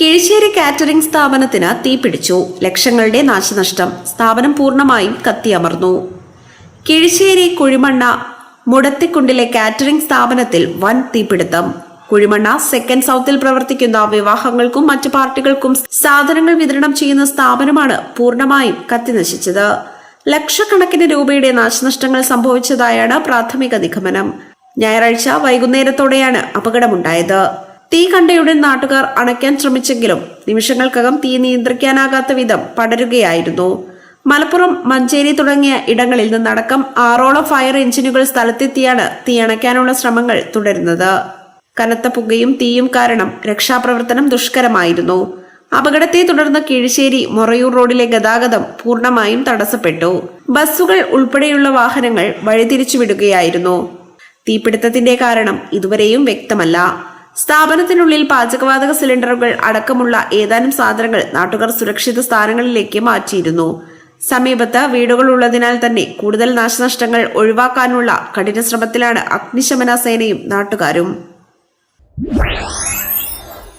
Kizhissery catering സ്ഥാപനത്തിന് തീപിടിച്ചു. ലക്ഷങ്ങളുടെ നാശനഷ്ടം. സ്ഥാപനം പൂർണമായും കത്തിയമർന്നു. കിഴിശ്ശേരി കുഴിമണ്ണ മുടത്തിക്കുണ്ടിലെ കാറ്ററിംഗ് സ്ഥാപനത്തിൽ വൻ തീപിടുത്തം. കുഴിമണ്ണ സെക്കൻഡ് സൗത്തിൽ പ്രവർത്തിക്കുന്ന വിവാഹങ്ങൾക്കും മറ്റ് പാർട്ടികൾക്കും സാധനങ്ങൾ വിതരണം ചെയ്യുന്ന സ്ഥാപനമാണ് പൂർണമായും കത്തിനശിച്ചത്. ലക്ഷക്കണക്കിന് രൂപയുടെ നാശനഷ്ടങ്ങൾ സംഭവിച്ചതായാണ് പ്രാഥമിക നിഗമനം. ഞായറാഴ്ച വൈകുന്നേരത്തോടെയാണ് അപകടമുണ്ടായത്. തീ കണ്ടയുടൻ നാട്ടുകാർ അണയ്ക്കാൻ ശ്രമിച്ചെങ്കിലും നിമിഷങ്ങൾക്കകം തീ നിയന്ത്രിക്കാനാകാത്ത വിധം പടരുകയായിരുന്നു. മലപ്പുറം മഞ്ചേരി തുടങ്ങിയ ഇടങ്ങളിൽ നിന്നടക്കം ആറോളം ഫയർ എഞ്ചിനുകൾ സ്ഥലത്തെത്തിയാണ് തീ അണയ്ക്കാനുള്ള ശ്രമങ്ങൾ തുടരുന്നത്. കനത്ത പുകയും തീയും കാരണം രക്ഷാപ്രവർത്തനം ദുഷ്കരമായിരുന്നു. അപകടത്തെ തുടർന്ന് കിഴിശ്ശേരി മൊറയൂർ റോഡിലെ ഗതാഗതം പൂർണമായും തടസ്സപ്പെട്ടു. ബസ്സുകൾ ഉൾപ്പെടെയുള്ള വാഹനങ്ങൾ വഴിതിരിച്ചുവിടുകയായിരുന്നു. തീപിടുത്തത്തിന്റെ കാരണം ഇതുവരെയും വ്യക്തമല്ല. സ്ഥാപനത്തിനുള്ളിൽ പാചകവാതക സിലിണ്ടറുകൾ അടക്കമുള്ള ഏതാനും സാധനങ്ങൾ നാട്ടുകാർ സുരക്ഷിത സ്ഥാനങ്ങളിലേക്ക് മാറ്റിയിരുന്നു. സമീപത്ത് വീടുകൾ ഉള്ളതിനാൽ തന്നെ കൂടുതൽ നാശനഷ്ടങ്ങൾ ഒഴിവാക്കാനുള്ള കഠിന ശ്രമത്തിലാണ് അഗ്നിശമന സേനയും നാട്ടുകാരും.